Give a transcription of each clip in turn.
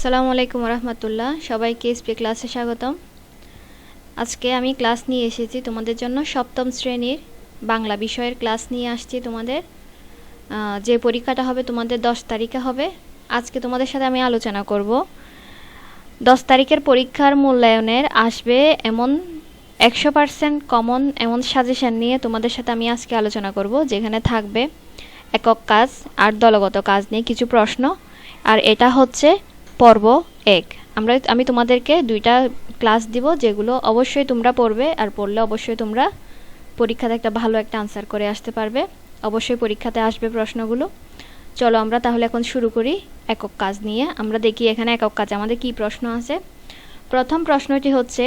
আসসালামু আলাইকুম রহমতুল্লাহ সবাইকে এসপি ক্লাসে স্বাগতম। আজকে আমি ক্লাস নিয়ে এসেছি তোমাদের জন্য সপ্তম শ্রেণির বাংলা বিষয়ের ক্লাস নিয়ে আসছি তোমাদের। যে পরীক্ষাটা হবে তোমাদের দশ তারিখে হবে। আজকে তোমাদের সাথে আমি আলোচনা করব। দশ তারিখের পরীক্ষার মূল্যায়নের আসবে এমন একশো পার্সেন্ট কমন এমন সাজেশন নিয়ে তোমাদের সাথে আমি আজকে আলোচনা করব, যেখানে থাকবে একক কাজ আর দলগত কাজ নিয়ে কিছু প্রশ্ন। আর এটা হচ্ছে পর্ব এক। আমরা আমি তোমাদেরকে দুইটা ক্লাস দিব যেগুলো অবশ্যই তোমরা পড়বে আর পড়লে অবশ্যই তোমরা পরীক্ষাতে একটা ভালো একটা আনসার করে আসতে পারবে। অবশ্যই পরীক্ষাতে আসবে প্রশ্নগুলো। চলো আমরা তাহলে এখন শুরু করি একক কাজ নিয়ে। আমরা দেখি এখানে একক কাজ আমাদের কি প্রশ্ন আছে। প্রথম প্রশ্নটি হচ্ছে,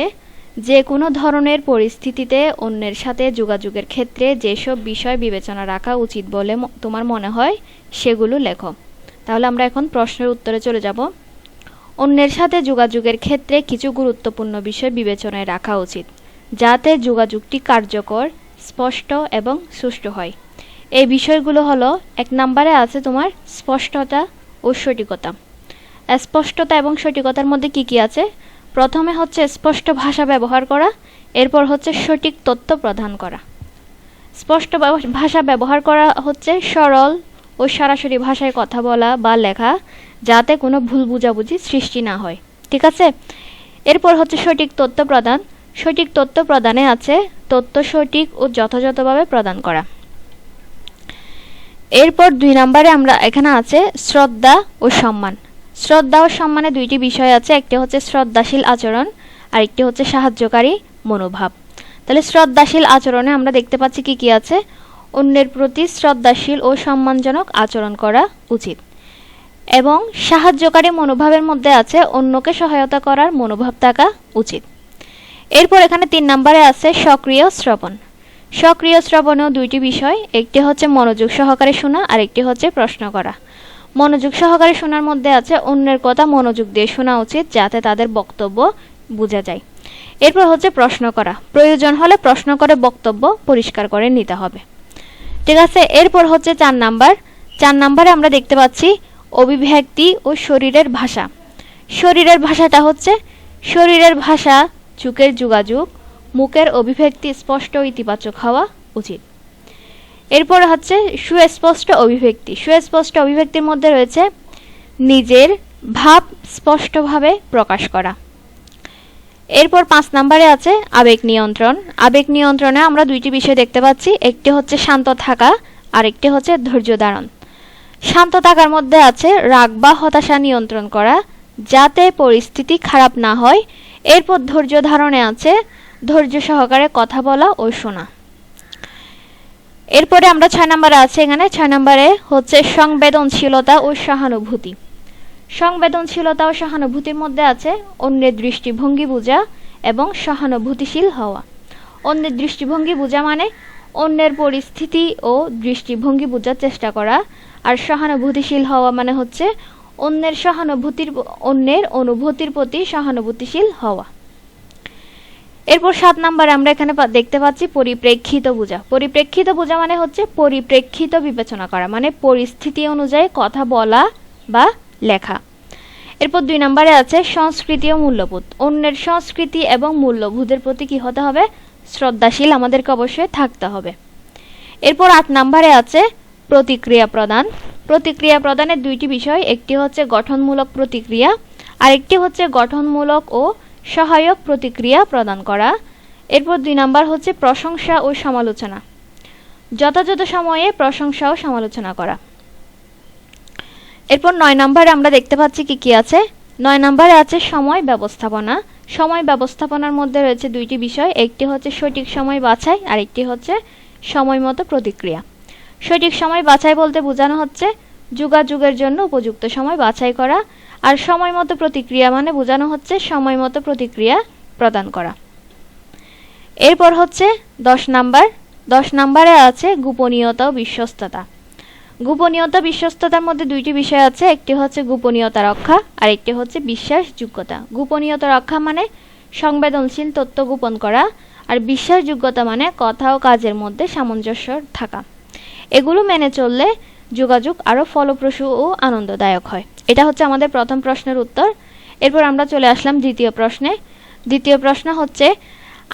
যে কোনো ধরনের পরিস্থিতিতে অন্যের সাথে যোগাযোগের ক্ষেত্রে যেসব বিষয় বিবেচনা রাখা উচিত বলে তোমার মনে হয় সেগুলো লেখো। তাহলে আমরা এখন প্রশ্নের উত্তরে চলে যাব। অন্যের সাথে যোগাযোগের ক্ষেত্রে কিছু গুরুত্বপূর্ণ বিষয় বিবেচনায় রাখা উচিত, যাতে যোগাযোগটি কার্যকর, স্পষ্ট এবং সুষ্ঠু হয়। এই বিষয়গুলো হলো, এক নম্বরে আছে তোমার স্পষ্টতা ও সঠিকতা। স্পষ্টতা এবং সঠিকতার মধ্যে কি কি আছে? প্রথমে হচ্ছে স্পষ্ট ভাষা ব্যবহার করা, এরপর হচ্ছে সঠিক তথ্য প্রদান করা। স্পষ্ট ভাষা ব্যবহার করা হচ্ছে সরল ও সরাসরি ভাষায় কথা বলা বা লেখা যাতে কোনো ভুল বোঝাবুঝি সৃষ্টি না হয়। ঠিক আছে? এরপর হচ্ছে সঠিক তথ্য প্রদান। সঠিক তথ্য প্রদানে আছে তথ্য সঠিক ও যথাযথভাবে প্রদান করা। এরপর দুই নম্বরে আমরা এখানে আছে শ্রদ্ধা ও সম্মান। শ্রদ্ধা ও সম্মানে দুইটি বিষয় আছে। একটি হচ্ছে শ্রদ্ধাশীল আচরণ আর একটি হচ্ছে সাহায্যকারী মনোভাব। তাহলে শ্রদ্ধাশীল আচরণে আমরা দেখতে পাচ্ছি কি কি আছে? অন্যের প্রতি শ্রদ্ধাশীল ও সম্মানজনক আচরণ করা উচিত। এবং সাহায্যকারী মনোভাবের মধ্যে আছে অন্যকে সহায়তা করার মনোভাব থাকা উচিত। এরপর এখানে তিন নম্বরে আছে সক্রিয় শ্রবণ। সক্রিয় শ্রবণেও দুইটি বিষয়, একটি হচ্ছে মনোযোগ সহকারে শোনা আর একটি হচ্ছে প্রশ্ন করা। মনোযোগ সহকারে শোনার মধ্যে আছে অন্যের কথা মনোযোগ দিয়ে শোনা উচিত, যাতে তাদের বক্তব্য বোঝা যায়। এরপর হচ্ছে প্রশ্ন করা। প্রয়োজন হলে প্রশ্ন করে বক্তব্য পরিষ্কার করে নিতে হবে। ঠিক আছে? এরপর হচ্ছে চার নাম্বার। চার নাম্বারে আমরা দেখতে পাচ্ছি অভিব্যক্তি ও শরীরের ভাষা। শরীরের ভাষাটা হচ্ছে, শরীরের ভাষা চোখের যোগাযোগ, মুখের অভিব্যক্তি স্পষ্ট ইতিবাচক হওয়া উচিত। এরপর হচ্ছে সুস্পষ্ট অভিব্যক্তি। সুস্পষ্ট অভিব্যক্তির মধ্যে রয়েছে নিজের ভাব স্পষ্টভাবে প্রকাশ করা। এরপর পাঁচ নম্বরে আছে আবেগ নিয়ন্ত্রণ। আবেগ নিয়ন্ত্রণে আমরা দুইটি বিষয় দেখতে পাচ্ছি। একটি হচ্ছে শান্ত থাকা আর একটি হচ্ছে ধৈর্য ধারণ। শান্ত থাকার মধ্যে আছে রাগ বা হতাশা নিয়ন্ত্রণ করা, যাতে পরিস্থিতি খারাপ না হয়। এরপর ধৈর্য ধারণে আছে ধৈর্য সহকারে কথা বলা ও শোনা। এরপরে আমরা ছয় নম্বরে আছে এখানে। ছয় নম্বরে হচ্ছে সংবেদনশীলতা ও সহানুভূতি। সংবেদনশীলতা ও সহানুভূতির মধ্যে আছে অন্যের দৃষ্টিভঙ্গি বোঝা এবং সহানুভূতিশীল হওয়া। অন্যের দৃষ্টিভঙ্গি বোঝা মানে অন্যের পরিস্থিতি ও দৃষ্টিভঙ্গি বোঝার চেষ্টা করা আর সহানুভূতিশীল হওয়া মানে হচ্ছে অন্যের সহানুভূতির অন্যের অনুভূতির প্রতি সহানুভূতিশীল হওয়া। এরপর সাত নম্বরে আমরা এখানে দেখতে পাচ্ছি পরিপ্রেক্ষিত বোঝা। পরিপ্রেক্ষিত বোঝা মানে হচ্ছে পরিপ্রেক্ষিত বিবেচনা করা মানে পরিস্থিতি অনুযায়ী কথা বলা বা লেখা। এরপর দুই নম্বরে আছে সংস্কৃতি ও মূল্যবোধ। অন্যের সংস্কৃতি এবং মূল্যবোধের প্রতি কি হতে হবে? শ্রদ্ধাশীল আমাদেরকে অবশ্যই থাকতে হবে। এরপর আট নম্বরে আছে প্রতিক্রিয়া প্রদান। প্রতিক্রিয়া প্রদানের দুইটি বিষয়, একটি হচ্ছে গঠনমূলক প্রতিক্রিয়া আর একটি হচ্ছে গঠনমূলক ও সহায়ক প্রতিক্রিয়া প্রদান করা। এরপর দুই নাম্বার হচ্ছে প্রশংসা ও সমালোচনা। যথাযথ সময়ে প্রশংসা ও সমালোচনা করা। এরপর নয় নম্বরে আমরা দেখতে পাচ্ছি কি কি আছে। নয় নম্বরে আছে সময় ব্যবস্থাপনা। সময় ব্যবস্থাপনার মধ্যে রয়েছে দুইটি বিষয়, একটি হচ্ছে সঠিক সময় বাছাই আর একটি হচ্ছে সময় মতো প্রতিক্রিয়া। সঠিক সময় বাছাই বলতে বোঝানো হচ্ছে যোগাযোগের জন্য উপযুক্ত সময় বাছাই করা আর সময় মতো প্রতিক্রিয়া মানে বোঝানো হচ্ছে সময় মতো প্রতিক্রিয়া প্রদান করা। এরপর হচ্ছে দশ নাম্বার। দশ নাম্বারে আছে গোপনীয়তা ও বিশ্বস্ততা। গোপনীয়তা, বিশ্বস্ততার মধ্যে দুইটি বিষয় আছে। একটি হচ্ছে গোপনীয়তা রক্ষা আর একটি হচ্ছে বিশ্বাসযোগ্যতা। গোপনীয়তা রক্ষা মানে সংবেদনশীল তথ্য গোপন করা আর বিশ্বাসযোগ্যতা মানে কথা ও কাজের মধ্যে সামঞ্জস্য থাকা। এগুলো মেনে চললে যোগাযোগ আরও ফলপ্রসূ ও আনন্দদায়ক হয়। এটা হচ্ছে আমাদের প্রথম প্রশ্নের উত্তর। এরপর আমরা চলে আসলাম দ্বিতীয় প্রশ্নে। দ্বিতীয় প্রশ্ন হচ্ছে,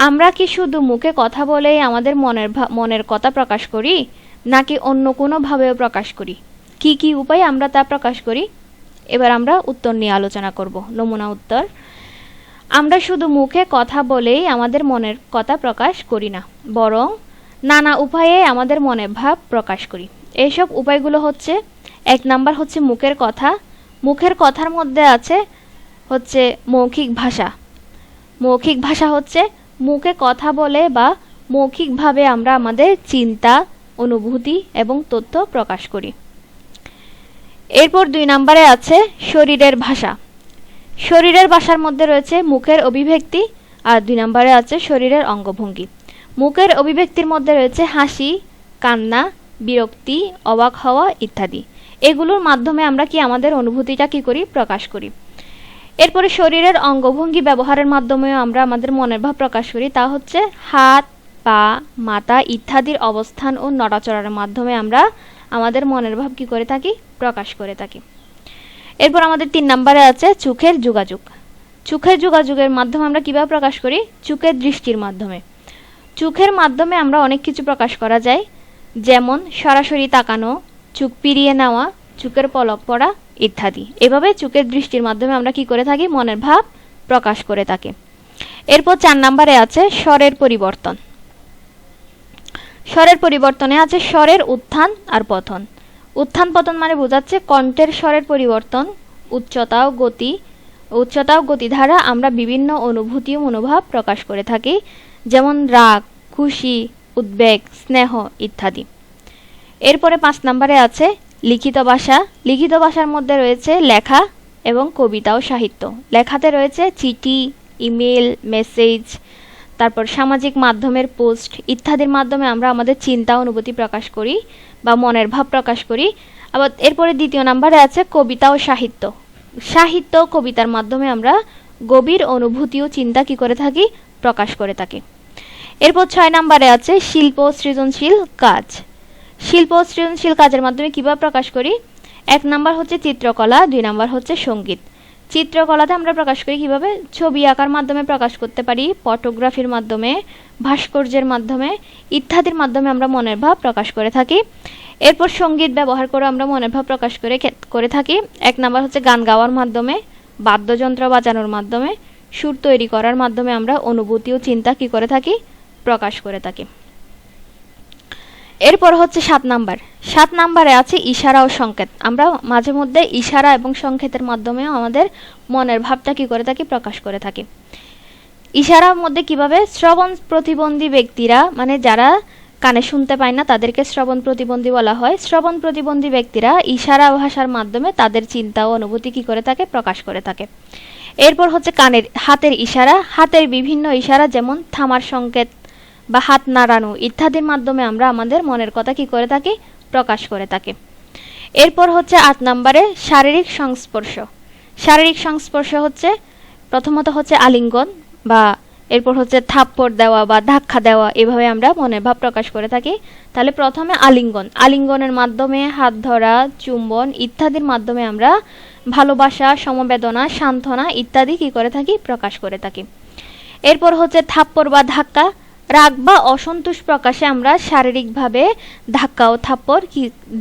আমরা কি শুধু মুখে কথা বলেই আমাদের মনের মনের কথা প্রকাশ করি, নাকি অন্য কোনোভাবেও প্রকাশ করি? কি কি উপায়ে আমরা তা প্রকাশ করি? এবার আমরা উত্তর নিয়ে আলোচনা করব। নমুনা উত্তর। আমরা শুধু মুখে কথা বলেই আমাদের মনের কথা প্রকাশ করি না, বরং নানা উপায়ে আমাদের মনের ভাব প্রকাশ করি। এইসব উপায়গুলো হচ্ছে, এক নাম্বার হচ্ছে মুখের কথা। মুখের কথার মধ্যে আছে হচ্ছে মৌখিক ভাষা। মৌখিক ভাষা হচ্ছে মুখে কথা বলে বা মৌখিকভাবে আমরা আমাদের চিন্তা, অনুভূতি এবং তথ্য প্রকাশ করি। এরপর দুই নম্বরে আছে শরীরের ভাষা। শরীরের ভাষার মধ্যে রয়েছে মুখের অভিব্যক্তি আর দুই নম্বরে আছে শরীরের অঙ্গভঙ্গি। মুখের অভিব্যক্তির মধ্যে রয়েছে হাসি, কান্না, বিরক্তি, অবাক হওয়া ইত্যাদি। এগুলোর মাধ্যমে আমরা কি আমাদের অনুভূতিটা কি করি? প্রকাশ করি। এরপরে শরীরের অঙ্গভঙ্গি ব্যবহারের মাধ্যমেও আমরা আমাদের মনের ভাব প্রকাশ করি। তা হচ্ছে হাত, পা, মাথা ইত্যাদির অবস্থান ও নড়াচড়ার মাধ্যমে আমরা আমাদের মনের ভাব কি করে থাকি? প্রকাশ করে থাকি। এরপর আমাদের তিন নম্বরে আছে চোখের যোগাযোগ। চোখের যোগাযোগের মাধ্যমে আমরা কীভাবে প্রকাশ করি? চোখের দৃষ্টির মাধ্যমে। চোখের মাধ্যমে আমরা অনেক কিছু প্রকাশ করা যায়। যেমন, সরাসরি তাকানো, চোখ পিরিয়ে নেওয়া, চোখের পলক পড়া ইত্যাদি। এভাবে চোখের দৃষ্টির মাধ্যমে আমরা কি করে থাকি? মনের ভাব প্রকাশ করে থাকি। এরপর চার নম্বরে আছে স্বরের পরিবর্তন। স্বরের পরিবর্তনে আছে স্বরের উত্থান আর পতন। উত্থান, পতন মানে বোঝাচ্ছে কণ্ঠের স্বরের পরিবর্তন, উচ্চতা ও গতি। উচ্চতা ও গতি দ্বারা আমরা বিভিন্ন অনুভূতি ও মনোভাব প্রকাশ করে থাকি। যেমন রাগ, খুশি, উদ্বেগ, স্নেহ ইত্যাদি। এরপরে পাঁচ নম্বরে আছে লিখিত ভাষা। লিখিত ভাষার মধ্যে রয়েছে লেখা এবং কবিতা ও সাহিত্য। লেখাতে রয়েছে চিঠি, ইমেল, মেসেজ, তারপর সামাজিক মাধ্যমের পোস্ট ইত্যাদির মাধ্যমে আমরা আমাদের চিন্তা, অনুভূতি প্রকাশ করি বা মনের ভাব প্রকাশ করি। আবার এরপরে দ্বিতীয় নাম্বারে আছে কবিতা ও সাহিত্য। সাহিত্য কবিতার মাধ্যমে আমরা গভীর অনুভূতি ও চিন্তা কি করে থাকি? প্রকাশ করে থাকি। এরপর ছয় নাম্বারে আছে শিল্প সৃজনশীল কাজ। শিল্প সৃজনশীল কাজের মাধ্যমে কীভাবে প্রকাশ করি? এক নাম্বার হচ্ছে চিত্রকলা, দুই নাম্বার হচ্ছে সংগীত। চিত্রকলাতে আমরা প্রকাশ করি কীভাবে? ছবি আঁকার মাধ্যমে প্রকাশ করতে পারি, ফটোগ্রাফির মাধ্যমে, ভাস্কর্যের মাধ্যমে, ইত্যাদির মাধ্যমে আমরা মনের ভাব প্রকাশ করে থাকি। এরপর সংগীত ব্যবহার করে আমরা মনের ভাব প্রকাশ করে করে থাকি। এক নাম্বার হচ্ছে গান গাওয়ার মাধ্যমে, বাদ্যযন্ত্র বাজানোর মাধ্যমে, সুর তৈরি করার মাধ্যমে আমরা অনুভূতি ও চিন্তা কি করে থাকি? প্রকাশ করে থাকি। এরপর হচ্ছে সাত নাম্বার। সাত নাম্বারে আছে ইশারা ও সংকেত। আমরা মাঝে মধ্যে ইশারা এবং সংকেতের মাধ্যমেও আমাদের মনের ভাবটা কি করে থাকি, প্রকাশ করে থাকি। ইশারার মধ্যে কীভাবে শ্রবণ প্রতিবন্ধী ব্যক্তিরা মানে যারা কানে শুনতে পায় না, তাদেরকে শ্রবণ প্রতিবন্ধী বলা হয়। শ্রবণ প্রতিবন্ধী ব্যক্তিরা ইশারা ভাষার মাধ্যমে তাদের চিন্তা ও অনুভূতি কি করে থাকে, প্রকাশ করে থাকে। এরপর হচ্ছে কানের, হাতের ইশারা। হাতের বিভিন্ন ইশারা যেমন থামার সংকেত বা হাত নাড়ানো ইত্যাদির মাধ্যমে আমরা আমাদের মনের কথা কি করে থাকি? প্রকাশ করে থাকি। এরপর হচ্ছে আট নম্বরে শারীরিক সংস্পর্শ। শারীরিক সংস্পর্শ হচ্ছে প্রথমত হচ্ছে আলিঙ্গন বা এরপর হচ্ছে থাপ্পড় দেওয়া বা ধাক্কা দেওয়া, এভাবে আমরা মনের ভাব প্রকাশ করে থাকি। তাহলে প্রথমে আলিঙ্গন। আলিঙ্গনের মাধ্যমে হাত ধরা, চুম্বন ইত্যাদির মাধ্যমে আমরা ভালোবাসা, সমবেদনা, সান্ত্বনা ইত্যাদি কি করে থাকি? প্রকাশ করে থাকি। এরপর হচ্ছে থাপ্পড় বা ধাক্কা। রাগ বা অসন্তোষ প্রকাশে আমরা শারীরিকভাবে ধাক্কা ও থাপ্পড়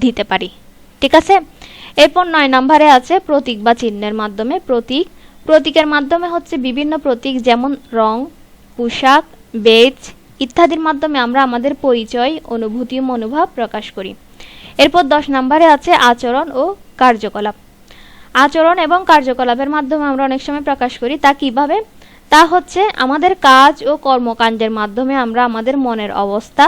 দিতে পারি। ঠিক আছে? এরপর নয় নম্বরে আছে প্রতীক বা চিহ্নের মাধ্যমে প্রতীক। প্রতীকের মাধ্যমে হচ্ছে বিভিন্ন প্রতীক যেমন রং, পোশাক, বেজ ইত্যাদির মাধ্যমে আমরা আমাদের পরিচয়, অনুভূতি মনোভাব প্রকাশ করি। এরপর দশ নম্বরে আছে আচরণ ও কার্যকলাপ। আচরণ এবং কার্যকলাপের মাধ্যমে আমরা অনেক সময় প্রকাশ করি তা কীভাবে? তা হচ্ছে আমাদের কাজ ও কর্মকাণ্ডের মাধ্যমে আমরা আমাদের মনের অবস্থা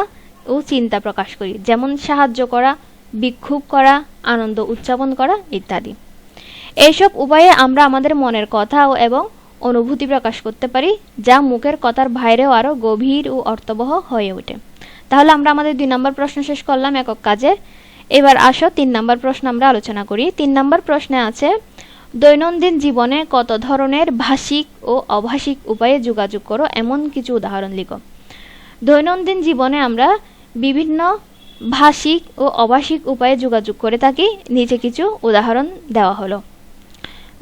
ও চিন্তা প্রকাশ করি। যেমন সাহায্য করা, বিক্ষোভ করা, আনন্দ উদযাপন করা ইত্যাদি। এইসব উপায়ে আমরা আমাদের মনের কথা ও এবং অনুভূতি প্রকাশ করতে পারি, যা মুখের কথার বাইরেও আরও গভীর ও অর্থবহ হয়ে ওঠে। তাহলে আমরা আমাদের দুই নম্বর প্রশ্ন শেষ করলাম একক কাজের। এবার আসো তিন নম্বর প্রশ্ন আমরা আলোচনা করি। তিন নম্বর প্রশ্নে আছে দৈনন্দিন জীবনে কত ধরনের ভাষিক ও অভাষিক উপায়ে যোগাযোগ করো, এমন কিছু উদাহরণ লিখো। দৈনন্দিন জীবনে আমরা বিভিন্ন ভাষিক ও অভাষিক উপায়ে যোগাযোগ করে থাকি, নিচে কিছু উদাহরণ দেওয়া হলো।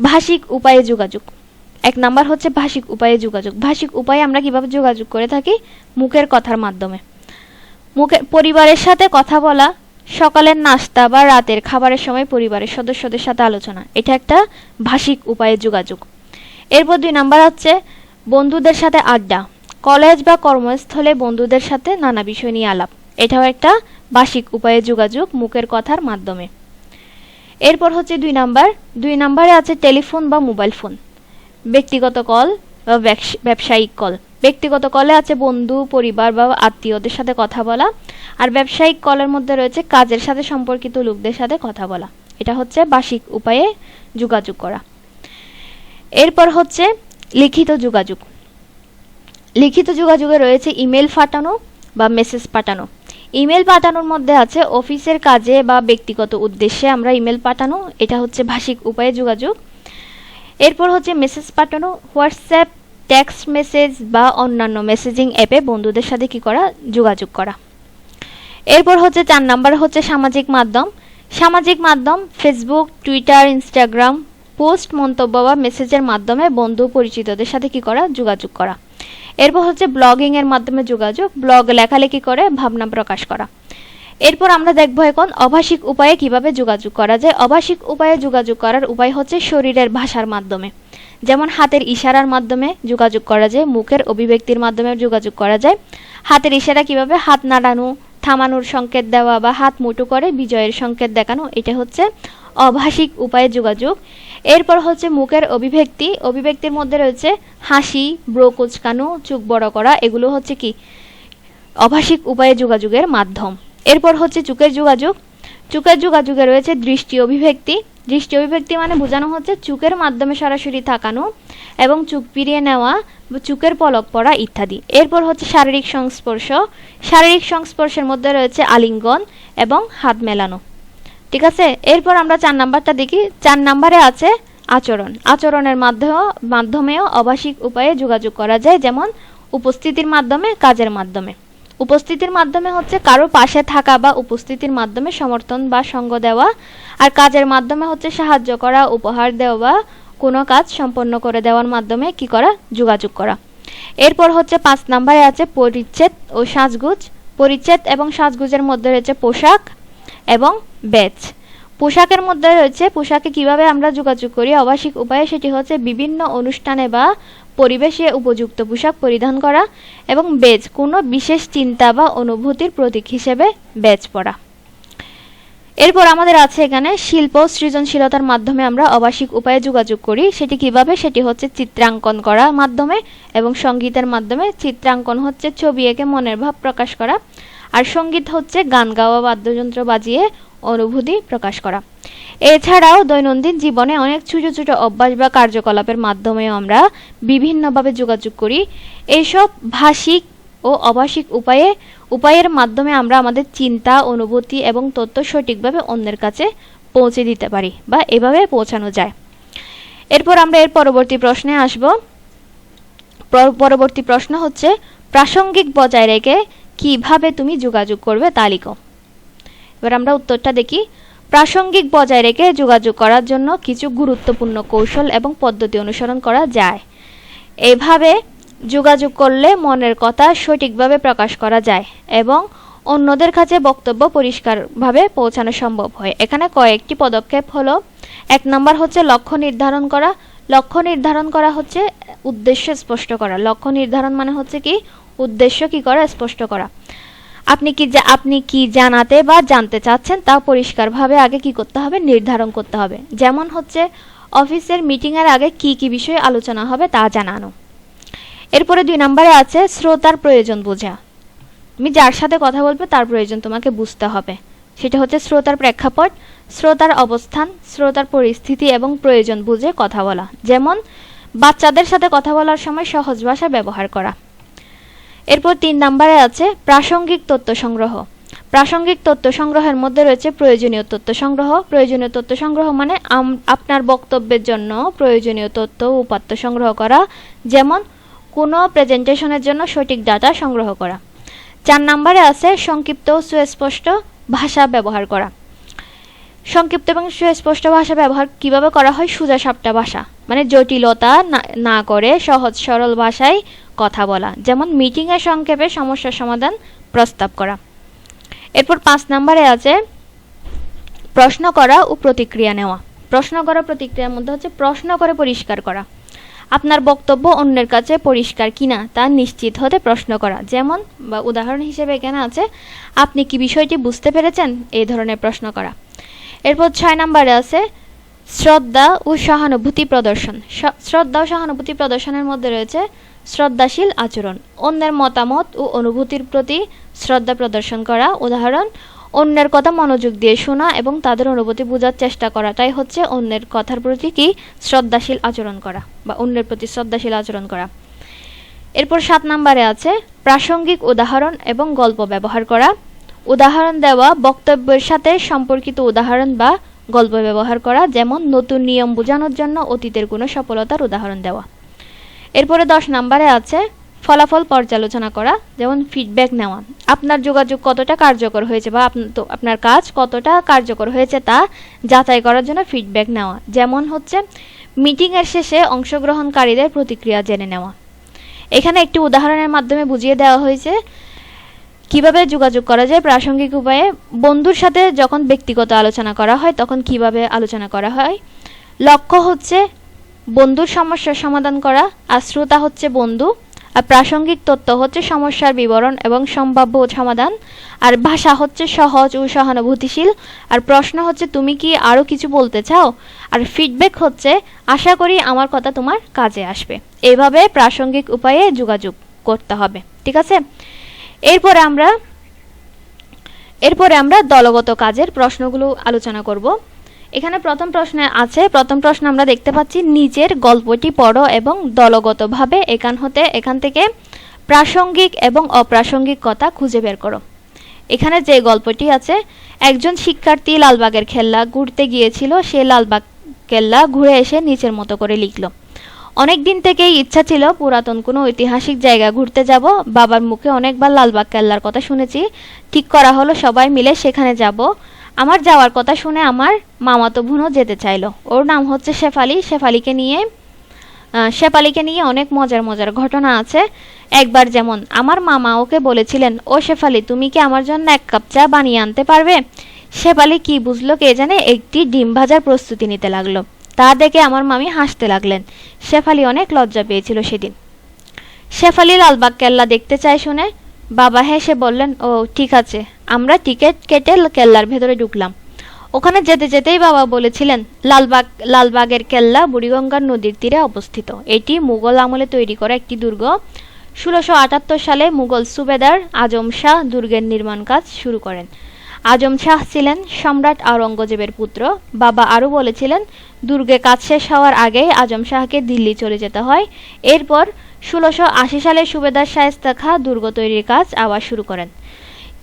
ভাষিক উপায়ে যোগাযোগ। এক নাম্বার হচ্ছে ভাষিক উপায়ে যোগাযোগ। ভাষিক উপায়ে আমরা কীভাবে যোগাযোগ করে থাকি? মুখের কথার মাধ্যমে। মুখের পরিবারের সাথে কথা বলা সকালের নাস্তা বা রাতের খাবারের সময় পরিবারের সদস্যদের সাথে আলোচনা। এটা একটা ভাষিক উপায়ে যোগাযোগ। এরপর দুই নাম্বার হচ্ছে বন্ধুদের সাথে আড্ডা। কলেজ বা কর্মস্থলে বন্ধুদের সাথে নানা বিষয় নিয়ে আলাপ। এটাও একটা ভাষিক উপায়ে যোগাযোগ মুখের কথার মাধ্যমে। এরপর হচ্ছে দুই নাম্বার। দুই নাম্বারে আছে টেলিফোন বা মোবাইল ফোন। ব্যক্তিগত কল বা ব্যবসায়িক কল। ব্যক্তিগত কলে আছে বন্ধু, পরিবার বা আত্মীয়দের সাথে কথা বলা আর ব্যবসায়িক কলের মধ্যে রয়েছে কাজের সাথে সম্পর্কিত লোকদের সাথে কথা বলা। এটা হচ্ছে বার্ষিক উপায়ে যোগাযোগ করা। এরপর হচ্ছে লিখিত যোগাযোগ। লিখিত যোগাযোগে রয়েছে ইমেল পাঠানো বা মেসেজ পাঠানো। ইমেল পাঠানোর মধ্যে আছে অফিসের কাজে বা ব্যক্তিগত উদ্দেশ্যে আমরা ইমেল পাঠানো। এটা হচ্ছে ভাষিক উপায়ে যোগাযোগ। এরপর হচ্ছে মেসেজ পাঠানো, হোয়াটসঅ্যাপ টেক্সট মেসেজ বা অন্যান্য মেসেজিং অ্যাপে বন্ধুদের সাথে কি করা? যোগাযোগ করা। এরপর হচ্ছে চার নাম্বার হচ্ছে সামাজিক মাধ্যম। সামাজিক মাধ্যম ফেসবুক টুইটার ইনস্টাগ্রাম পোস্ট মন্তব্য বা মেসেজের মাধ্যমে বন্ধু পরিচিতদের সাথে কি করা? যোগাযোগ করা। এরপর হচ্ছে ব্লগিং এর মাধ্যমে যোগাযোগ। ব্লগ লেখালেখি করে ভাবনা প্রকাশ করা। এরপর আমরা দেখব এখন অভাষিক উপায়ে কীভাবে যোগাযোগ করা যায়। অভাষিক উপায়ে যোগাযোগ করার উপায় হচ্ছে শরীরের ভাষার মাধ্যমে। যেমন হাতের ইশারার মাধ্যমে যোগাযোগ করা যায়, মুখের অভিব্যক্তির মাধ্যমে যোগাযোগ করা যায়। হাতের ইশারা কীভাবে? হাত নাড়ানো, থামানোর সংকেত দেওয়া বা হাত মুঠো করে বিজয়ের সংকেত দেখানো, এটা হচ্ছে অভাষিক উপায়ে যোগাযোগ। এরপর হচ্ছে মুখের অভিব্যক্তি। অভিব্যক্তির মধ্যে রয়েছে হাসি, ব্রো কুচকানো, চোখ বড় করা, এগুলো হচ্ছে কি? অভাষিক উপায়ে যোগাযোগের মাধ্যম। এরপর হচ্ছে চোখের যোগাযোগ। চোখের যোগাযোগে রয়েছে দৃষ্টি অভিব্যক্তি। দৃষ্টি অভিব্যক্তি মানে বোঝানো হচ্ছে চোখের মাধ্যমে সরাসরি তাকানো এবং চোখ ফিরিয়ে নেওয়া বা চোখের পলক পড়া ইত্যাদি। এরপর হচ্ছে শারীরিক সংস্পর্শ। শারীরিক সংস্পর্শের মধ্যে রয়েছে আলিঙ্গন এবং হাত মেলানো। ঠিক আছে? এরপর আমরা চার নাম্বারটা দেখি। চার নাম্বারে আছে আচরণ। আচরণের মাধ্যমেও মাধ্যমেও অভাষিক উপায়ে যোগাযোগ করা যায়, যেমন উপস্থিতির মাধ্যমে, কাজের মাধ্যমে। উপস্থিতির মাধ্যমে হচ্ছে কারও পাশে থাকা বা উপস্থিতির মাধ্যমে সমর্থন বা সঙ্গ দেওয়া আর কাজের মাধ্যমে হচ্ছে সাহায্য করা, উপহার দেওয়া, কোনো কাজ সম্পন্ন করে দেওয়ার মাধ্যমে কি করা? যোগাযোগ করা। এরপর হচ্ছে পাঁচ নাম্বারে আছে পরিচ্ছেদ ও সাজগুজ। পরিচ্ছেদ এবং সাজগুজের মধ্যে রয়েছে পোশাক এবং ব্যাচ পোশাকের মধ্যে রয়েছে পোশাকে কীভাবে আমরা যোগাযোগ করি? অবাসিক উপায়ে সেটি হচ্ছে বিভিন্ন অনুষ্ঠানে বা পরিবেশে উপযুক্ত পোশাক পরিধান করা এবং বেজ, কোনো বিশেষ চিন্তা বা অনুভূতির প্রতীক হিসেবে বেজ পরা। এরপর আমাদের আছে এখানে শিল্প সৃজনশীলতার মাধ্যমে আমরা অবাসিক উপায়ে যোগাযোগ করি। সেটি কীভাবে? সেটি হচ্ছে চিত্রাঙ্কন করার মাধ্যমে এবং সঙ্গীতের মাধ্যমে। চিত্রাঙ্কন হচ্ছে ছবি এঁকে মনের ভাব প্রকাশ করা। আর সংগীত হচ্ছে গান গাওয়া, বাদ্যযন্ত্র বাজিয়ে অনুভূতি প্রকাশ করা। এছাড়াও দৈনন্দিন জীবনে অনেক ছোট ছোট অভ্যাস বা কার্যকলাপের মাধ্যমেও আমরা বিভিন্নভাবে যোগাযোগ করি। এইসব ভাষিক ও অভাষিক উপায়ে, উপায়ের মাধ্যমে আমরা আমাদের চিন্তা, অনুভূতি এবং তথ্য সঠিকভাবে অন্যের কাছে পৌঁছে দিতে পারি বা এভাবে পৌঁছানো যায়। এরপর আমরা এর পরবর্তী প্রশ্নে আসব। পরবর্তী প্রশ্ন হচ্ছে, প্রাসঙ্গিক বজায় রেখে কীভাবে তুমি যোগাযোগ করবে তা এবার আমরা উত্তরটা দেখি। প্রাসঙ্গিক বজায় রেখে যোগাযোগ করার জন্য কিছু গুরুত্বপূর্ণ কৌশল এবং পদ্ধতি অনুসরণ করা যায়। এভাবে যোগাযোগ করলে মনের কথা সঠিকভাবে প্রকাশ করা যায় এবং অন্যদের কাছে বক্তব্য পরিষ্কারভাবে পৌঁছানো সম্ভব হয়। এখানে কয়েকটি পদক্ষেপ হলো, এক নম্বর হচ্ছে লক্ষ্য নির্ধারণ করা। লক্ষ্য নির্ধারণ করা হচ্ছে উদ্দেশ্য স্পষ্ট করা। লক্ষ্য নির্ধারণ মানে হচ্ছে কি? উদ্দেশ্য কি করা স্পষ্ট করা? আপনি কি আপনি কি জানাতে বা জানতে চাচ্ছেন তা পরিষ্কারভাবে আগে কি করতে হবে, নির্ধারণ করতে হবে। যেমন হচ্ছে, অফিসের মিটিংয়ের আগে কি কি বিষয়ে আলোচনা হবে তা জানানো। এরপরে দুই নম্বরে আছে, শ্রোতার প্রয়োজন বোঝা। তুমি যার সাথে কথা বলবে, তার প্রয়োজন তোমাকে বুঝতে হবে। সেটা হচ্ছে শ্রোতার প্রেক্ষাপট, শ্রোতার অবস্থান, শ্রোতার পরিস্থিতি এবং প্রয়োজন বুঝে কথা বলা। যেমন, বাচ্চাদের সাথে কথা বলার সময় সহজ ভাষা ব্যবহার করা। এরপর তিন নম্বরে আছে প্রাসঙ্গিক তথ্য সংগ্রহ। প্রাসঙ্গিক তথ্য সংগ্রহের মধ্যে রয়েছে প্রয়োজনীয় তথ্য সংগ্রহ। প্রয়োজনীয় তথ্য সংগ্রহ মানে আপনার বক্তব্যের জন্য প্রয়োজনীয় তথ্য উপাত্ত সংগ্রহ করা, যেমন কোনো প্রেজেন্টেশনের জন্য সঠিক ডাটা সংগ্রহ করা। চার নম্বরে আছে সংক্ষিপ্ত সুস্পষ্ট ভাষা ব্যবহার করা। সংক্ষিপ্ত এবং সুস্পষ্ট ভাষা ব্যবহার কীভাবে করা হয়? সোজা সাপটা ভাষা। মানে জটিলতা না করে সহজ সরল ভাষায় কথা বলা। যেমন মিটিংয়ে সংক্ষেপে সমস্যার সমাধান প্রস্তাব করা। এরপর পাঁচ নম্বরে আছে, প্রশ্ন করা ও প্রতিক্রিয়া নেওয়া। প্রশ্ন করা, প্রতিক্রিয়ার মধ্যে হচ্ছে প্রশ্ন করে পরিষ্কার করা। আপনার বক্তব্য অন্যের কাছে পরিষ্কার কিনা তা নিশ্চিত হতে প্রশ্ন করা। যেমন, বা উদাহরণ হিসেবে এখানে আছে, আপনি কি বিষয়টি বুঝতে পেরেছেন? এই ধরনের প্রশ্ন করা। এরপর ছয় নম্বরে আছে, শ্রদ্ধা ও সহানুভূতি প্রদর্শন। শ্রদ্ধা ও সহানুভূতি প্রদর্শনের মধ্যে রয়েছে শ্রদ্ধাশীল আচরণ। অন্যের মতামত ও অনুভূতির প্রতি শ্রদ্ধা প্রদর্শন করা, উদাহরণ, অন্যের কথা মনোযোগ দিয়ে শোনা এবং তাদের অনুভূতি বোঝার চেষ্টা করাটাই হচ্ছে অন্যের কথার প্রতি কি শ্রদ্ধাশীল আচরণ করা বা অন্যের প্রতি শ্রদ্ধাশীল আচরণ করা। এরপর সাত নম্বরে আছে, প্রাসঙ্গিক উদাহরণ এবং গল্প ব্যবহার করা। উদাহরণ দেওয়া, বক্তব্যের সাথে সম্পর্কিত উদাহরণ বা গল্প ব্যবহার করা, যেমন নতুন নিয়ম বোঝানোর জন্য অতীতের কোনো সফলতার উদাহরণ দেওয়া। এরপরে দশ নম্বরে আছে ফলাফল পর্যালোচনা করা, যেমন ফিডব্যাক নেওয়া। আপনার যোগাযোগ কতটা কার্যকর হয়েছে বা আপনার কাজ কতটা কার্যকর হয়েছে তা যাচাই করার জন্য ফিডব্যাক নেওয়া। যেমন হচ্ছে মিটিংয়ের শেষে অংশগ্রহণকারীদের প্রতিক্রিয়া জেনে নেওয়া। এখানে একটি উদাহরণের মাধ্যমে বুঝিয়ে দেওয়া হয়েছে, কীভাবে যোগাযোগ করা যায় প্রাসঙ্গিক উপায়ে। বন্ধুর সাথে যখন ব্যক্তিগত আলোচনা করা হয়, তখন কীভাবে আলোচনা করা হয়। লক্ষ্য হচ্ছে বন্ধুর সমস্যার সমাধান করা আর শ্রোতা হচ্ছে বন্ধু, আর প্রাসঙ্গিক তথ্য হচ্ছে সমস্যার বিবরণ এবং সম্ভাব্য সমাধান, আর ভাষা হচ্ছে সহজ ও সহানুভূতিশীল, আর প্রশ্ন হচ্ছে তুমি কি আরও কিছু বলতে চাও? আর ফিডব্যাক হচ্ছে, আশা করি আমার কথা তোমার কাজে আসবে। এইভাবে প্রাসঙ্গিক উপায়ে যোগাযোগ করতে হবে, ঠিক আছে? এরপরে আমরা এরপরে আমরা দলগত কাজের প্রশ্নগুলো আলোচনা করব। এখানে প্রথম প্রশ্নে আছে, প্রথম প্রশ্ন আমরা দেখতে পাচ্ছি নিচের গল্পটি পড়ো এবং দলগতভাবে এখান হতে, এখান থেকে প্রাসঙ্গিক এবং অপ্রাসঙ্গিক কথা খুঁজে বের করো। এখানে যে গল্পটি আছে, একজন শিক্ষার্থী লালবাগের খেলা ঘুরতে গিয়েছিল, সে লালবাগ কেল্লা ঘুরে এসে নিচের মতো করে লিখলো। অনেক দিন থেকেই ইচ্ছা ছিল পুরাতন কোনো ঐতিহাসিক জায়গা ঘুরতে যাব। বাবার মুখে অনেকবার লালবাগ কেল্লার কথা শুনেছি, ঠিক করা হলো, সবাই মিলে সেখানে যাব। আমার যাওয়ার কথা শুনে আমার মামাতো বোনও যেতে চাইলো। ওর নাম হচ্ছে শেফালি। শেফালিকে নিয়ে শেফালিকে নিয়ে অনেক মজার মজার ঘটনা আছে। একবার যেমন আমার মামা ওকে বলেছিলেন, ও শেফালি, তুমি কি আমার জন্য এক কাপ চা বানিয়ে আনতে পারবে? শেফালি কি বুঝলো কে জানে, একটি ডিম ভাজার প্রস্তুতি নিতে লাগল। তা দেখে আমার মামি হাসতে লাগলেন। শেফালি অনেক লজ্জা পেয়েছিল সেদিন। শেফালি লালবাগ কেল্লা দেখতে চায় শুনে বাবা হেসে বললেন, ও, ঠিক আছে। আমরা টিকিট কেটে কেল্লার ভেতরে ঢুকলাম। ওখানে যেতে যেতেই বাবা বলেছিলেন, লালবাগ, লালবাগের কেল্লা বুড়িগঙ্গার নদীর তীরে অবস্থিত। এটি মুঘল আমলে তৈরি করা একটি দুর্গ। ষোলোশো আটাত্তর সালে মুঘল সুবেদার আজম শাহ দুর্গের নির্মাণ কাজ শুরু করেন। আজম শাহ ছিলেন সম্রাট আওরঙ্গজেবের পুত্র। বাবা আরও বলেছিলেন, দুর্গে কাজ শেষ হওয়ার আগেই আজম শাহকে দিল্লি চলে যেতে হয়। এরপর ষোলোশো আশি সালে সুবেদার শায়েস্তা খাঁ দুর্গ তৈরির কাজ আবার শুরু করেন।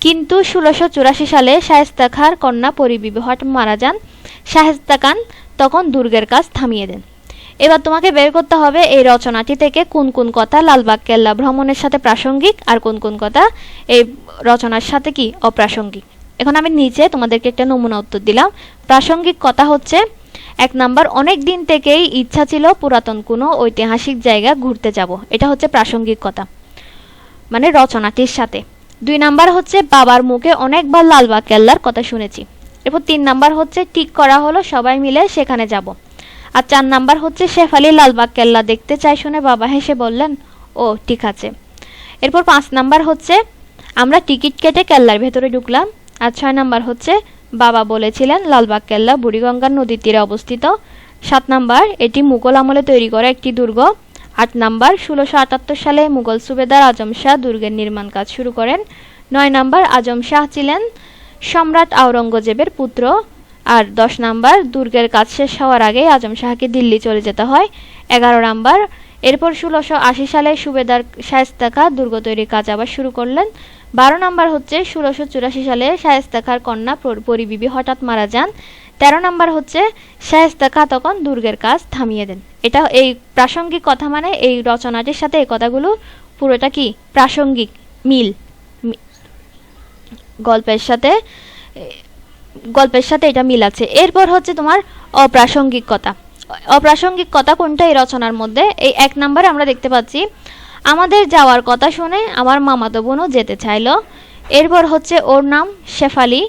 কিন্তু ষোলোশো চুরাশি সালে শায়েস্তা খার কন্যা পরিবিবাহট মারা যান। শায়েস্তা খান তখন দুর্গের কাজ থামিয়ে দেন। এবার তোমাকে বের করতে হবে এই রচনাটি থেকে কোন কোন কথা লালবাগ কেল্লা ভ্রমণের সাথে প্রাসঙ্গিক আর কোন কোন কথা এই রচনার সাথে কি অপ্রাসঙ্গিক। এখন আমি নিচে তোমাদেরকে একটা নমুনা উত্তর দিলাম। প্রাসঙ্গিক কথা হচ্ছে এক নাম্বার, অনেক দিন থেকেই ইচ্ছা ছিল পুরাতন কোনো ঐতিহাসিক জায়গা ঘুরতে যাব। এটা হচ্ছে প্রাসঙ্গিক কথা। মানে রচনাটির সাথে। দুই নাম্বার হচ্ছে, বাবার মুখে অনেকবার লালবাগ কেল্লার কথা শুনেছি। এরপর তিন নাম্বার হচ্ছে, ঠিক করা হলো, সবাই মিলে সেখানে যাব। আর চার নাম্বার হচ্ছে শেফালি লালবাগ কেল্লা দেখতে চাই শুনে বাবা হেসে বললেন, ও, ঠিক আছে। এরপর পাঁচ নাম্বার হচ্ছে, আমরা টিকিট কেটে কেল্লার ভেতরে ঢুকলাম। আর ছয় নাম্বার হচ্ছে বাবা বলেছিলেন লালবাগ কেল্লা বুড়িগঙ্গার নদীর তীরে অবস্থিত। সাত নাম্বার, এটি মুঘল আমলে তৈরি করা একটি দুর্গ। আট নাম্বার, ষোলোশো আটাত্তর সালে মুঘল সুবেদার আজম শাহ দুর্গের নির্মাণ কাজ শুরু করেন। নয় নাম্বার, আজম শাহ ছিলেন সম্রাট আওরঙ্গজেবের পুত্র। আর দশ নাম্বার, দুর্গের কাজ শেষ হওয়ার আগেই আজম শাহকে দিল্লি চলে যেতে হয়। এগারো নাম্বার, এরপর ষোলোশো আশি সালে সুবেদার শায়েস্তা দুর্গ তৈরির কাজ আবার শুরু করলেন। বারো নাম্বার হচ্ছে ষোলোশো চুরাশি সালে শায়েস্তা খার কন্যা পর- পরিবিবি হঠাৎ মারা যান। তেরো নাম্বার হচ্ছে শায়েস্তা খা তখন দুর্গের কাজ থামিয়ে দেন। এটা এই প্রাসঙ্গিক কথা মানে এই রচনাটির সাথে এই কথাগুলো পুরোটা কি? প্রাসঙ্গিক মিল। গল্পের সাথে গল্পের সাথে এটা মিল আছে। এরপর হচ্ছে তোমার অপ্রাসঙ্গিক কথা। অপ্রাসঙ্গিক কথা কোনটা এই রচনার মধ্যে? এই এক নম্বরে আমরা দেখতে পাচ্ছি আমাদের যাওয়ার কথা শুনে আমার মামাতো বোনও যেতে চাইলো। এরপর হচ্ছে ওর নাম শেফালি।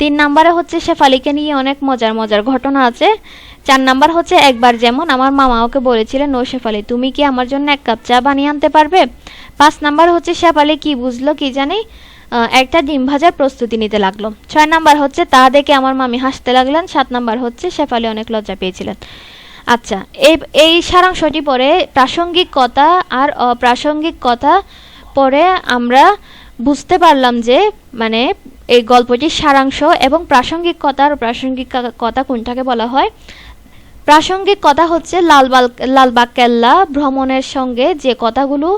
তিন নাম্বারে হচ্ছে শেফালিকে নিয়ে অনেক মজার মজার ঘটনা আছে। চার নাম্বার হচ্ছে একবার যেমন আমার মামা ওকে বলেছিলেন, ও শেফালি, তুমি কি আমার জন্য এক কাপ চা বানিয়ে আনতে পারবে? পাঁচ নাম্বার হচ্ছে শেফালি কি বুঝলো কি জানি একটা ডিম ভাজার প্রস্তুতি নিতে লাগল। ছয় নাম্বার হচ্ছে তা দেখে আমার মামি হাসতে লাগলেন। সাত নাম্বার হচ্ছে শেফালি অনেক লজ্জা পেয়েছিলেন। আচ্ছা এই এই সারাংশটি পরে প্রাসঙ্গিক কথা আর অপ্রাসঙ্গিক কথা পরে আমরা বুঝতে পারলাম যে মানে এই গল্পটির সারাংশ এবং প্রাসঙ্গিক কথা আর প্রাসঙ্গিক কথা কোনটাকে বলা হয়? প্রাসঙ্গিক কথা হচ্ছে লালবাগ লালবাগ কেল্লা ভ্রমণের সঙ্গে যে কথাগুলো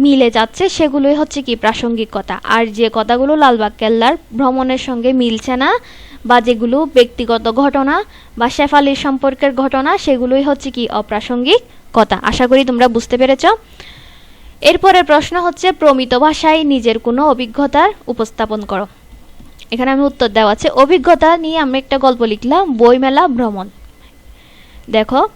মিলে যাচ্ছে সেগুলোই হচ্ছে কি প্রাসঙ্গিক কথা। আর যে কথাগুলো লালবাগ কেল্লার ভ্রমণের সঙ্গে মিলছে না বা যেগুলো ব্যক্তিগত ঘটনা বা শেফালির সম্পর্কের ঘটনা, সেগুলোই হচ্ছে কি অপ্রাসঙ্গিক কথা। আশা করি তোমরা বুঝতে পেরেছ। এরপরের প্রশ্ন হচ্ছে, প্রমিত ভাষায় নিজের কোনো অভিজ্ঞতার উপস্থাপন করো। এখানে আমি উত্তর দেওয়া আছে, অভিজ্ঞতা নিয়ে আমি একটা গল্প লিখলাম, বইমেলা ভ্রমণ। দেখো,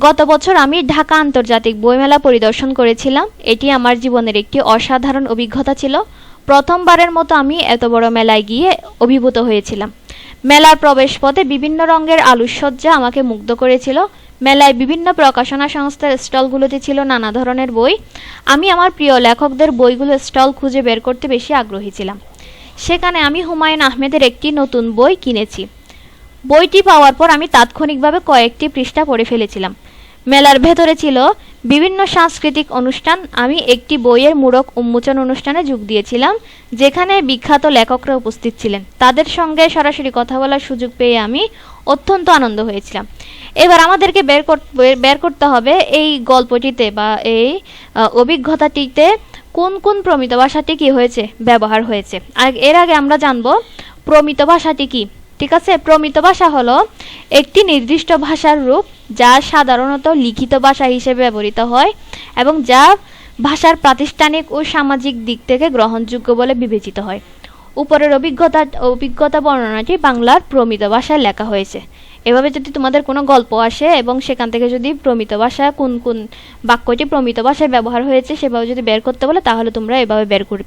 গত বছর আমি ঢাকা আন্তর্জাতিক বইমেলা পরিদর্শন করেছিলাম। এটি আমার জীবনের একটি অসাধারণ অভিজ্ঞতা ছিল। প্রথমবারের মতো আমি এত বড় মেলায় গিয়ে অভিভূত হয়েছিলাম। মেলার প্রবেশপথে বিভিন্ন রঙের আলোকসজ্জা আমাকে মুগ্ধ করেছিল। মেলায় বিভিন্ন প্রকাশনা সংস্থার স্টলগুলোতে ছিল নানা ধরনের বই। আমি আমার প্রিয় লেখকদের বইগুলো স্টল খুঁজে বের করতে বেশি আগ্রহী ছিলাম। সেখানে আমি হুমায়ুন আহমেদের একটি নতুন বই কিনেছি। বইটি পাওয়ার পর আমি তাৎক্ষণিকভাবে কয়েকটি পৃষ্ঠা পড়ে ফেলেছিলাম। মেলার ভেতরে ছিল বিভিন্ন সাংস্কৃতিক অনুষ্ঠান। আমি একটি বইয়ের মূরক উন্মোচন অনুষ্ঠানে যোগ দিয়েছিলাম, যেখানে বিখ্যাত লেখকরা উপস্থিত ছিলেন। তাদের সঙ্গে সরাসরি কথা বলার সুযোগ পেয়ে আমি অত্যন্ত আনন্দ হয়েছিলাম। এবার আমাদেরকে বের বের করতে হবে এই গল্পটিতে বা এই অভিজ্ঞতাটিতে কোন কোন প্রমিত ভাষাটি কি হয়েছে, ব্যবহার হয়েছে। আর এর আগে আমরা জানব প্রমিত ভাষাটি কি। ঠিক আছে, প্রমিত ভাষা হলো একটি নির্দিষ্ট ভাষার রূপ যা সাধারণত লিখিত ভাষা হিসেবে ব্যবহৃত হয় এবং যা ভাষার প্রাতিষ্ঠানিক ও সামাজিক দিক থেকে গ্রহণযোগ্য বলে বিবেচিত হয়। উপরের অভিজ্ঞতা অভিজ্ঞতা বর্ণনাটি বাংলার প্রমিত ভাষায় লেখা হয়েছে। এভাবে যদি তোমাদের কোনো গল্প আসে এবং সেখান থেকে যদি প্রমিত ভাষা কোন কোন বাক্যটি প্রমিত ভাষায় ব্যবহার হয়েছে সেভাবে যদি বের করতে বলে, তাহলে তোমরা এভাবে বের কর,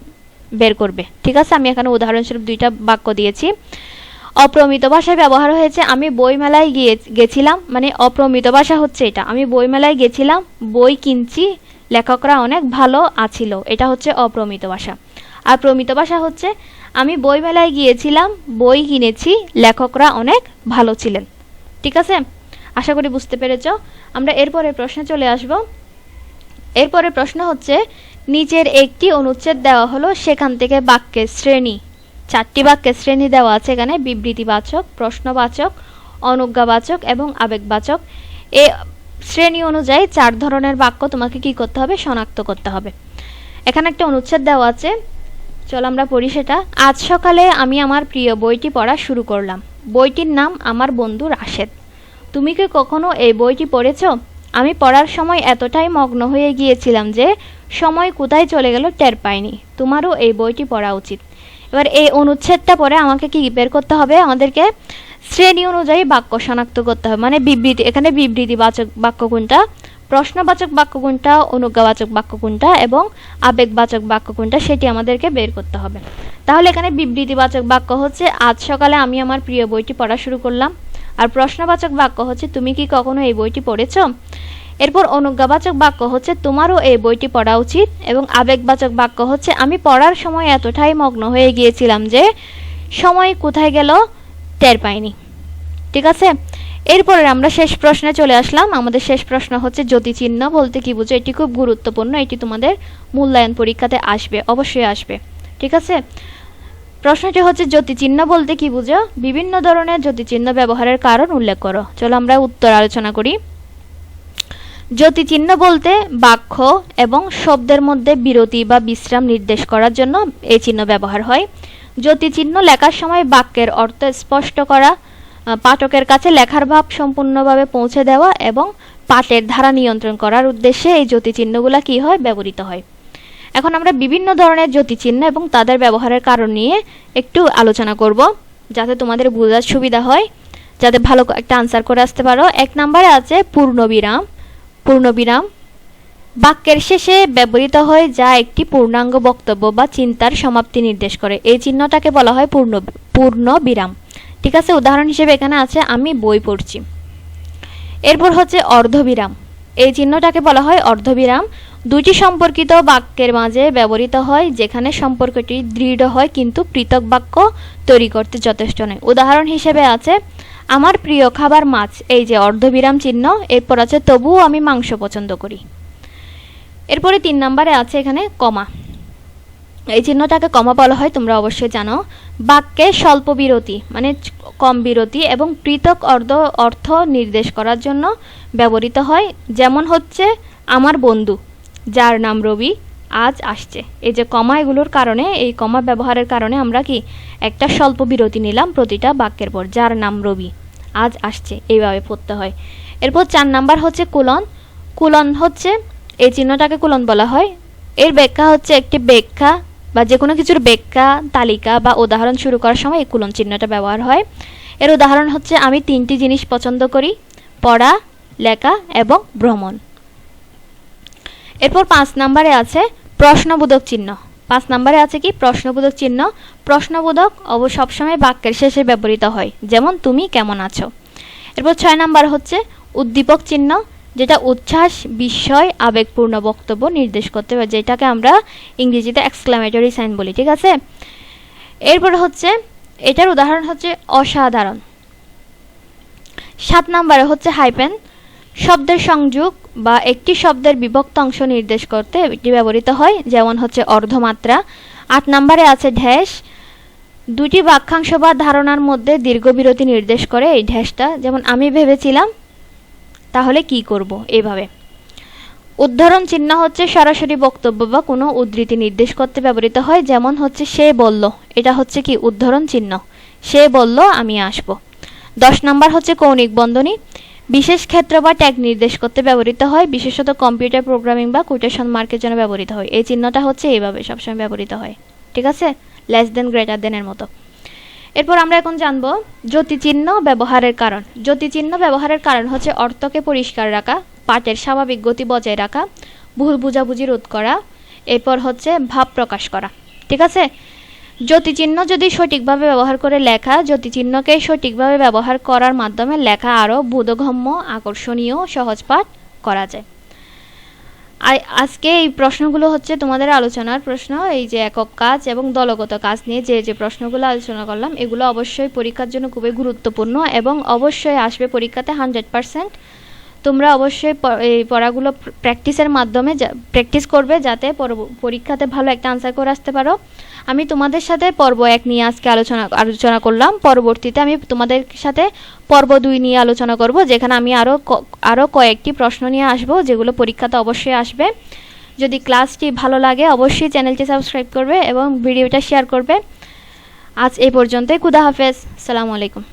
বের করবে। ঠিক আছে, আমি এখানে উদাহরণস্বরূপ দুইটা বাক্য দিয়েছি। অপ্রমিত ভাষায় ব্যবহার হয়েছে। আমি বইমেলায় গিয়ে, গেছিলাম মানে অপ্রমিত ভাষা হচ্ছে এটা। আমি বইমেলায় গেছিলাম, বই কিনছি, লেখকরা অনেক ভালো আছিল, এটা হচ্ছে অপ্রমিত ভাষা। আর প্রমিত ভাষা হচ্ছে, আমি বইমেলায় গিয়েছিলাম, বই কিনেছি, লেখকরা অনেক ভালো ছিলেন। ঠিক আছে? আশা করি বুঝতে পেরেছ। আমরা এরপরে প্রশ্নে চলে আসব। এরপরে প্রশ্ন হচ্ছে নিচের একটি অনুচ্ছেদ দেওয়া হলো, সেখান থেকে বাক্যের শ্রেণি। চারটি বাক্যের শ্রেণি দেওয়া আছে এখানে, বিবৃতিবাচক, প্রশ্নবাচক, অনুজ্ঞাবাচক এবং আবেগবাচক। এ শ্রেণি অনুযায়ী চার ধরনের বাক্য তোমাকে কি করতে হবে? শনাক্ত করতে হবে। এখানে একটা অনুচ্ছেদ দেওয়া আছে। চলো আমরা পড়ি সেটা। আজ সকালে আমি আমার প্রিয় বইটি পড়া শুরু করলাম। বইটির নাম আমার বন্ধু রাশেদ। তুমি কি কখনো এই বইটি পড়েছ? আমি পড়ার সময় এতটাই মগ্ন হয়ে গিয়েছিলাম যে সময় কোথায় চলে গেল টের পাইনি। তোমারও এই বইটি পড়া উচিত। এবার এই অনুচ্ছেদটা পরে আমাকে কি বের করতে হবে? আমাদেরকে শ্রেণি অনুযায়ী বাক্য শনাক্ত করতে হবে। মানে বিবৃতি, এখানে বিবৃতিবাচক বাক্য কোনটা প্রশ্নবাচক বাক্য কোনটা অনুজ্ঞাবাচক বাক্য কোনটা এবং আবেগবাচক বাক্য কোনটা সেটি আমাদেরকে বের করতে হবে। তাহলে এখানে বিবৃতিবাচক বাক্য হচ্ছে, আজ সকালে আমি আমার প্রিয় বইটি পড়া শুরু করলাম। আর প্রশ্নবাচক বাক্য হচ্ছে, তুমি কি কখনো এই বইটি পড়েছো? এরপর অনুজ্ঞাবাচক বাক্য হচ্ছে, তোমারও এই বইটি পড়া উচিত এবং আবেগবাচক বাক্য হচ্ছে, আমি পড়ার সময় এতটাই মগ্ন হয়ে গিয়েছিলাম যে সময় কোথায় গেল টের পাইনি। ঠিক আছে? এরপরে আমরা শেষ প্রশ্নে চলে আসলাম। আমাদের শেষ প্রশ্ন হচ্ছে, জ্যোতিচিহ্ন বলতে কি বুঝো? এটি খুব গুরুত্বপূর্ণ, এটি তোমাদের মূল্যায়ন পরীক্ষাতে আসবে, অবশ্যই আসবে। ঠিক আছে? প্রশ্নটি হচ্ছে, জ্যোতিচিহ্ন বলতে কি বুঝো? বিভিন্ন ধরনের জ্যোতিচিহ্ন ব্যবহারের কারণ উল্লেখ করো। চলো আমরা উত্তর আলোচনা করি। জ্যোতিচিহ্ন বলতে বাক্য এবং শব্দের মধ্যে বিরতি বা বিশ্রাম নির্দেশ করার জন্য এই চিহ্ন ব্যবহার হয়। জ্যোতিচিহ্ন লেখার সময় বাক্যের অর্থ স্পষ্ট করা পাঠকের কাছে লেখার ভাব সম্পূর্ণভাবে পৌঁছে দেওয়া এবং পাঠের ধারা নিয়ন্ত্রণ করার উদ্দেশ্যে এই জ্যোতিচিহ্নগুলো কি হয়? ব্যবহৃত হয়। এখন আমরা বিভিন্ন ধরনের জ্যোতিচিহ্ন এবং তাদের ব্যবহারের কারণ নিয়ে একটু আলোচনা করব, যাতে তোমাদের বোঝার সুবিধা হয়। যাতে ভালো একটা আনসার করে আসতে পারো। এক নম্বরে আছে পূর্ণবিরাম। পূর্ণবিরাম বাক্যের শেষে ব্যবহৃত হয় যা একটি পূর্ণাঙ্গ বক্তব্য বা চিন্তার সমাপ্তি নির্দেশ করে। এই চিহ্নটাকে বলা হয় পূর্ণ পূর্ণ বিরাম। ঠিক আছে, উদাহরণ হিসেবে এখানে আছে, আমি বই পড়ছি। এরপর হচ্ছে অর্ধবিরাম। এই চিহ্নটাকে বলা হয় অর্ধবিরাম। দুটি সম্পর্কিত বাক্যের মাঝে ব্যবহৃত হয়, যেখানে সম্পর্কটি দৃঢ় হয়, কিন্তু পৃথক বাক্য তৈরি করতে যথেষ্ট নয়। উদাহরণ হিসেবে আছে আমার প্রিয় খাবার মাছ, এই যে অর্ধবিরাম চিহ্ন, এরপর আছে তবুও আমি মাংস পছন্দ করি। এরপরে তিন নম্বরে আছে এখানে কমা। এই চিহ্নটাকে কমা বলা হয়, তোমরা অবশ্যই জানো। বাক্যে স্বল্প বিরতি মানে কম বিরতি এবং পৃথক অর্ধ, অর্থ নির্দেশ করার জন্য ব্যবহৃত হয়। যেমন হচ্ছে, আমার বন্ধু, যার নাম রবি। আজ আসছে। এই যে কমা, এগুলোর কারণে, এই কমা ব্যবহারের কারণে আমরা কি একটা স্বল্প বিরতি নিলাম প্রতিটা বাক্যের পর, যার নাম রবি। আজ আসছে, এইভাবে পড়তে হয়। এরপর চার নাম্বার হচ্ছে কুলন। কুলন হচ্ছে, এই চিহ্নটাকে কুলন বলা হয়। এর ব্যাখ্যা হচ্ছে একটি ব্যাখ্যা বা যে কোনো কিছুর ব্যাখ্যা, তালিকা বা উদাহরণ শুরু করার সময় এই কুলন চিহ্নটা ব্যবহার হয়। এর উদাহরণ হচ্ছে, আমি তিনটি জিনিস পছন্দ করি, পড়া, লেখা এবং ভ্রমণ। এরপর পাঁচ নাম্বারে আছে প্রশ্নবোধক চিহ্ন। পাঁচ নম্বরে আছে কি? প্রশ্নবোধক চিহ্ন। প্রশ্নবোধক অব সবসময় বাক্যের শেষে ব্যবহৃত হয়। যেমন, তুমি কেমন আছো? এরপর ছয় নাম্বার হচ্ছে, উদ্দীপক চিহ্ন যেটা উচ্ছ্বাস, বিস্ময়, আবেগপূর্ণ বক্তব্য নির্দেশ করতে পারে, যেটাকে আমরা ইংরেজিতে এক্সক্লামেটরি সাইন বলি, ঠিক আছে? এরপর হচ্ছে, এটার উদাহরণ হচ্ছে, অসাধারণ সাত নম্বরে হচ্ছে, হাইপেন শব্দের সংযোগ বা একটি শব্দের বিভক্ত অংশ নির্দেশ করতে এটি ব্যবহৃত হয়, যেমন হচ্ছে অর্ধমাত্রা। আট নম্বরে আছে ঢ্যাস। দুটি বাক্যাংশ বা ধারণার মধ্যে দীর্ঘ বিরতি নির্দেশ করে এই ঢ্যাসটা। যেমন, আমি ভেবেছিলাম, তাহলে কি করব? এভাবে। উদ্ধরণ চিহ্ন হচ্ছে সরাসরি বক্তব্য বা কোনো উদ্ধৃতি নির্দেশ করতে ব্যবহৃত হয়, যেমন হচ্ছে, সে বলল। এটা হচ্ছে কি উদ্ধরণ চিহ্ন? সে বলল, আমি আসব। দশ নম্বর হচ্ছে কৌণিক বন্ধনী। বিশেষ ক্ষেত্র বা ট্যাগ নির্দেশ করতে ব্যবহৃত হয়, বিশেষত কম্পিউটার প্রোগ্রামিং বা কোটেশন মার্কের জন্য ব্যবহৃত হয়। এই চিহ্নটা হচ্ছে এইভাবে সবসময় ব্যবহৃত হয়। ঠিক আছে? লেস দেন গ্রেটার দেনের মতো। এরপর আমরা এখন জানব জ্যোতিচিহ্ন ব্যবহারের কারণ। জ্যোতিচিহ্ন ব্যবহারের কারণ হচ্ছে অর্থকে পরিষ্কার রাখা, পাঠের স্বাভাবিক গতি বজায় রাখা, ভুল বুঝাবুঝি রোধ করা, এরপর হচ্ছে ভাব প্রকাশ করা। ঠিক আছে? জ্যোতিচিহ্ন যদি সঠিকভাবে ব্যবহার করে লেখা, জ্যোতিচিহ্নকে সঠিকভাবে ব্যবহার করার মাধ্যমে লেখা আরও বোধগম্য, আকর্ষণীয়, সহজ পাঠ করা যায়। আজকে এই প্রশ্নগুলো হচ্ছে তোমাদের আলোচনার প্রশ্ন, এই যে একক কাজ এবং দলগত কাজ নিয়ে যে যে প্রশ্নগুলো আলোচনা করলাম, এগুলো অবশ্যই পরীক্ষার জন্য খুবই গুরুত্বপূর্ণ এবং অবশ্যই আসবে পরীক্ষাতে হান্ড্রেড পারসেন্ট। তোমরা অবশ্যই এই পড়াগুলো প্র্যাকটিসের মাধ্যমে প্র্যাকটিস করবে যাতে পরীক্ষাতে ভালো একটা আনসার করে আসতে পারো। আমি তোমাদের সাথে পর্ব এক নিয়ে আজকে আলোচনা আলোচনা করলাম। পরবর্তীতে আমি তোমাদের সাথে পর্ব দুই নিয়ে আলোচনা করব, যেখানে আমি আরও আরও কয়েকটি প্রশ্ন নিয়ে আসব, যেগুলো পরীক্ষাতে অবশ্যই আসবে। যদি ক্লাসটি ভালো লাগে, অবশ্যই চ্যানেলটি সাবস্ক্রাইব করবে এবং ভিডিওটা শেয়ার করবে। আজ এই পর্যন্তই। কুদা হাফেজ। সালামু আলাইকুম।